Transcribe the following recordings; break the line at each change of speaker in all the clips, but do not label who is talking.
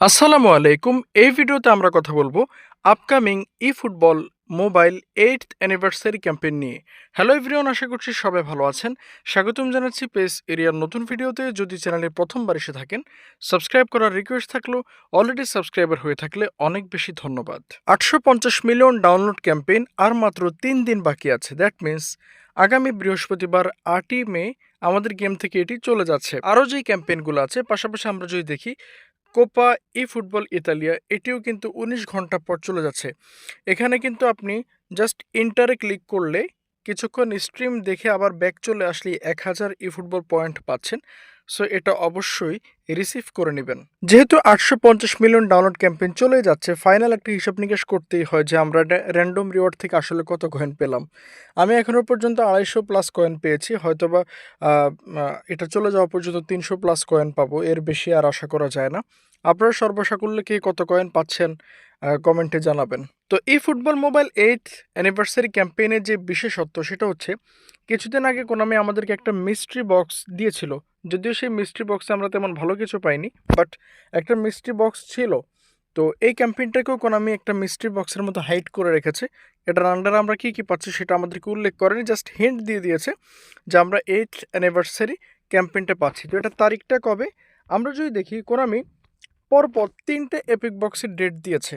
আসসালামু আলাইকুম। এই ভিডিওতে আমরা কথা বলব upcoming eFootball mobile eight anniversary campaign নিয়ে। হ্যালো এভরিওয়ান আশা করছি সবাই ভালো আছেন। স্বাগতম জানাচ্ছি পেস এরিয়ার নতুন ভিডিওতে। যদি চ্যানেলে প্রথমবার এসে থাকেন সাবস্ক্রাইব করার রিকোয়েস্ট থাকলেও অলরেডি সাবস্ক্রাইবার হয়ে থাকলে অনেক বেশি ধন্যবাদ। আটশো পঞ্চাশ মিলিয়ন ডাউনলোড ক্যাম্পেইন আর মাত্র তিন দিন বাকি আছে। দ্যাট মিন্স আগামী বৃহস্পতিবার আটই মে আমাদের গেম থেকে এটি চলে যাচ্ছে। আরও যেই ক্যাম্পেইনগুলো আছে, পাশাপাশি আমরা যদি দেখি কোপা ই ফুটবল ইতালিয়া, এটিও কিন্তু উনিশ ঘণ্টা পর চলে যাচ্ছে। এখানে কিন্তু আপনি জাস্ট ইন্টারে ক্লিক করলে কিছুক্ষণ স্ট্রিম দেখে আবার ব্যাক চলে আসলে এক হাজার ই ফুটবল পয়েন্ট পাচ্ছেন। সো এটা অবশ্যই রিসিভ করে নেবেন। যেহেতু আটশো পঞ্চাশ মিলিয়ন ডাউনলোড ক্যাম্পেইন চলে যাচ্ছে, ফাইনাল একটা হিসাব নিকাশ করতেই হয় যে আমরা র্যান্ডম রিওয়ার্ড থেকে আসলে কত কয়েন পেলাম। আমি এখনও পর্যন্ত আড়াইশো প্লাস কয়েন পেয়েছি, হয়তোবা এটা চলে যাওয়া পর্যন্ত তিনশো প্লাস কয়েন পাবো, এর বেশি আর আশা করা যায় না। আপনারা সর্বসাকুল্যে কে কত কয়েন পাচ্ছেন কমেন্টে জানাবেন। তো এই ফুটবল মোবাইল এইট অ্যানিভার্সারি ক্যাম্পেইনের যে বিশেষত্ব, সেটা হচ্ছে, কিছুদিন আগে কোনামে আমাদেরকে একটা মিস্ট্রি বক্স দিয়েছিল যদিও সেই মিস্ট্রি বক্সে আমরা তেমন ভালো কিছু পাইনি বাট একটা মিস্ট্রি বক্স ছিল। তো এই ক্যাম্পেইনটাকেও কোনামি একটা মিস্ট্রি বক্সের মতো হাইড করে রেখেছে। এটার আন্ডারে আমরা কী কী পাচ্ছি সেটা আমাদেরকে উল্লেখ করেনি জাস্ট হিন্ট দিয়ে দিয়েছে যে আমরা এইট অ্যানিভার্সারি ক্যাম্পেইনটা পাচ্ছি। তো এটার তারিখটা কবে? আমরা যদি দেখি কোনামি পরপর তিনটে এপিক বক্সের ডেট দিয়েছে।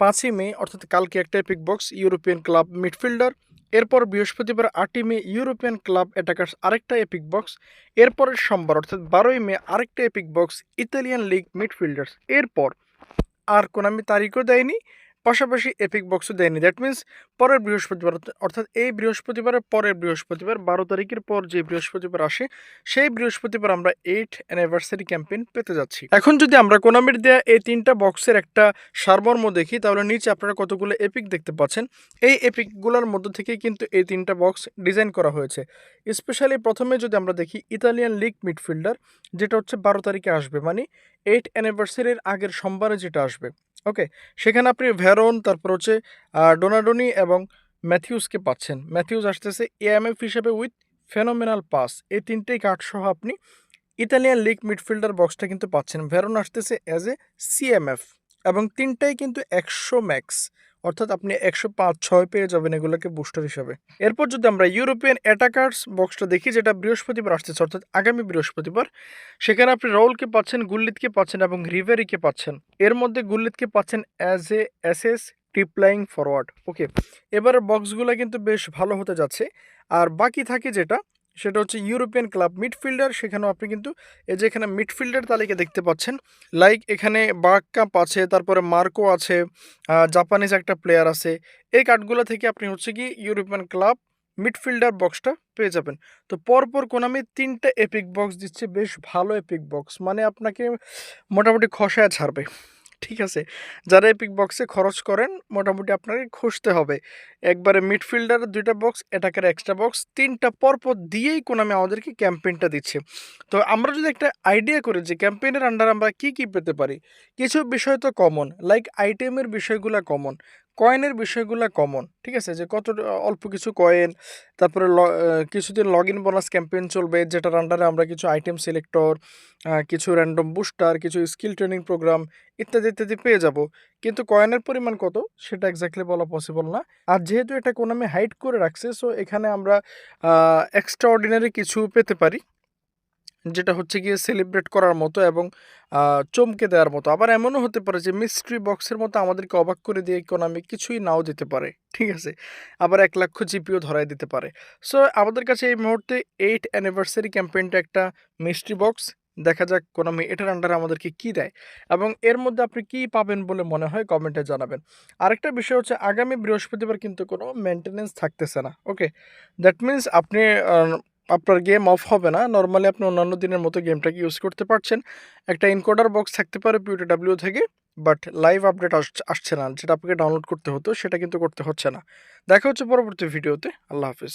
পাঁচই মে, অর্থাৎ কালকে একটা epic box European club midfielder এরপর বৃহস্পতিবার আটই মে ইউরোপিয়ান ক্লাব অ্যাটাকার্স আরেকটা এপিক বক্স এরপরের সোমবার, অর্থাৎ বারোই মে আরেকটা epic box Italian league midfielders. এরপর আর কোনামি তারিখও দেয়নি পাশাপাশি এপিক বক্সও দেয়নি। দ্যাট মিন্স পরের বৃহস্পতিবার, অর্থাৎ এই বৃহস্পতিবারের পরের বৃহস্পতিবার, বারো তারিখের পর যে বৃহস্পতিবার আসে, সেই বৃহস্পতিবার আমরা এইট অ্যানিভার্সারি ক্যাম্পেইন পেতে যাচ্ছি। এখন যদি আমরা কোনামির দেয়া এই তিনটা বক্সের একটা সারমর্ম দেখি, তাহলে নিচে আপনারা কতগুলো এপিক দেখতে পাচ্ছেন। এই এপিকগুলোর মধ্য থেকেই কিন্তু এই তিনটা বক্স ডিজাইন করা হয়েছে। স্পেশালি প্রথমে যদি আমরা দেখি ইতালিয়ান লিগ মিডফিল্ডার যেটা হচ্ছে বারো তারিখে আসবে মানে এইট অ্যানিভার্সারির আগের সোমবারে যেটা আসবে। ওকে সেখানে আপনি ভ্যারন তারপর হচ্ছে ডোনাডোনি এবং ম্যাথিউসকে পাচ্ছেন। ম্যাথিউস আসতেছে এএমএফ হিসেবে উইথ ফেনোমেনাল পাস এই তিনটেই কার্ড সহ আপনি ইতালিয়ান লিগ মিডফিল্ডার বক্সটা কিন্তু পাচ্ছেন। ভ্যারন আসতেছে অ্যাজ এ সিএমএফ এবং তিনটাই কিন্তু একশো ম্যাক্স অর্থাৎ আপনি একশো পাঁচ ছয় পেয়ে যাবেন এগুলোকে বুস্টার হিসাবে। এরপর যদি আমরা ইউরোপিয়ান অ্যাটাকার্স বক্সটা দেখি, যেটা বৃহস্পতিবার আসতেছে, অর্থাৎ আগামী বৃহস্পতিবার, সেখানে আপনি রাউলকে পাচ্ছেন গুল্লিতকে পাচ্ছেন এবং রিভেরিকে পাচ্ছেন। এর মধ্যে গুল্লিতকে পাচ্ছেন as a S T playing forward okay এবারের বক্সগুলো কিন্তু বেশ ভালো হতে যাচ্ছে। আর বাকি থাকে যেটা সেটা হচ্ছে ইউরোপিয়ান ক্লাব মিডফিল্ডার সেখানেও আপনি কিন্তু এই যে এখানে মিডফিল্ডার তালিকা দেখতে পাচ্ছেন। লাইক এখানে বাক্কাপ আছে, তারপরে মার্কো আছে জাপানিজ একটা প্লেয়ার আছে। এই কার্ডগুলো থেকে আপনি হচ্ছে কি ইউরোপিয়ান ক্লাব মিডফিল্ডার বক্সটা পেয়ে যাবেন। তো পরপর কোনামি তিনটা এপিক বক্স দিচ্ছে, বেশ ভালো এপিক বক্স মানে আপনাকে মোটামুটি খসায় ছাড়বে। ঠিক আছে? যারা এপিক বক্সে খরচ করেন, মোটামুটি আপনাকে খুঁজতে হবে। একবারে মিডফিল্ডার দুইটা বক্স এটাকার এক্সট্রা বক্স তিনটা পরপর দিয়েই কোনামে আমাদেরকে ক্যাম্পেইনটা দিচ্ছে। তো আমরা যদি একটা আইডিয়া করি যে ক্যাম্পেইনের আন্ডার আমরা কি কি পেতে পারি, কিছু বিষয় তো কমন লাইক আইটেমের বিষয়গুলো কমন কয়েনের বিষয়গুলো কমন ঠিক আছে? যে কত, অল্প কিছু কয়েন তারপরে কিছুদিন লগ ইন বোনাস ক্যাম্পেইন চলবে, যেটার আন্ডারে আমরা কিছু আইটেম সিলেক্টর কিছু র্যান্ডম বুস্টার কিছু স্কিল ট্রেনিং প্রোগ্রাম ইত্যাদি ইত্যাদি পেয়ে যাব। কিন্তু কয়েনের পরিমাণ কত, সেটা এক্স্যাক্টলি বলা পসিবল না। আর যেহেতু এটা কোনো আমি হাইড করে রাখছে সো এখানে আমরা এক্সট্রা অর্ডিনারি কিছু পেতে পারি। যেটা হচ্ছে গিয়ে সেলিব্রেট করার মতো এবং চমকে দেওয়ার মতো। আবার এমনও হতে পারে যে মিস্ট্রি বক্সের মতো আমাদেরকে অবাক করে দিয়ে ইকোনমি কিছুই নাও দিতে পারে, ঠিক আছে? আবার এক লক্ষ জিপিও ধরাই দিতে পারে। সো আমাদের কাছে এই মুহূর্তে এইট অ্যানিভার্সারি ক্যাম্পেইনটা একটা মিস্ট্রি বক্স দেখা যাক কোনামি এটার আন্ডারে আমাদেরকে কি দেয়। এবং এর মধ্যে আপনি কি পাবেন বলে মনে হয় কমেন্টে জানাবেন। আরেকটা বিষয় হচ্ছে, আগামী বৃহস্পতিবার কিন্তু কোনো মেনটেনেন্স থাকতেছে না ওকে দ্যাট মিন্স আপনি আপনার গেম অফ হবে না। নর্মালি আপনি অন্যান্য দিনের মতো গেমটাকে ইউজ করতে পারছেন। একটা ইনকোডার বক্স থাকতে পারে পিউটি ডাব্লিউ থেকে বাট লাইভ আপডেট আসছে না। যেটা আপনাকে ডাউনলোড করতে হতো, সেটা কিন্তু করতে হচ্ছে না। দেখা হচ্ছে পরবর্তী ভিডিওতে আল্লাহ হাফিজ।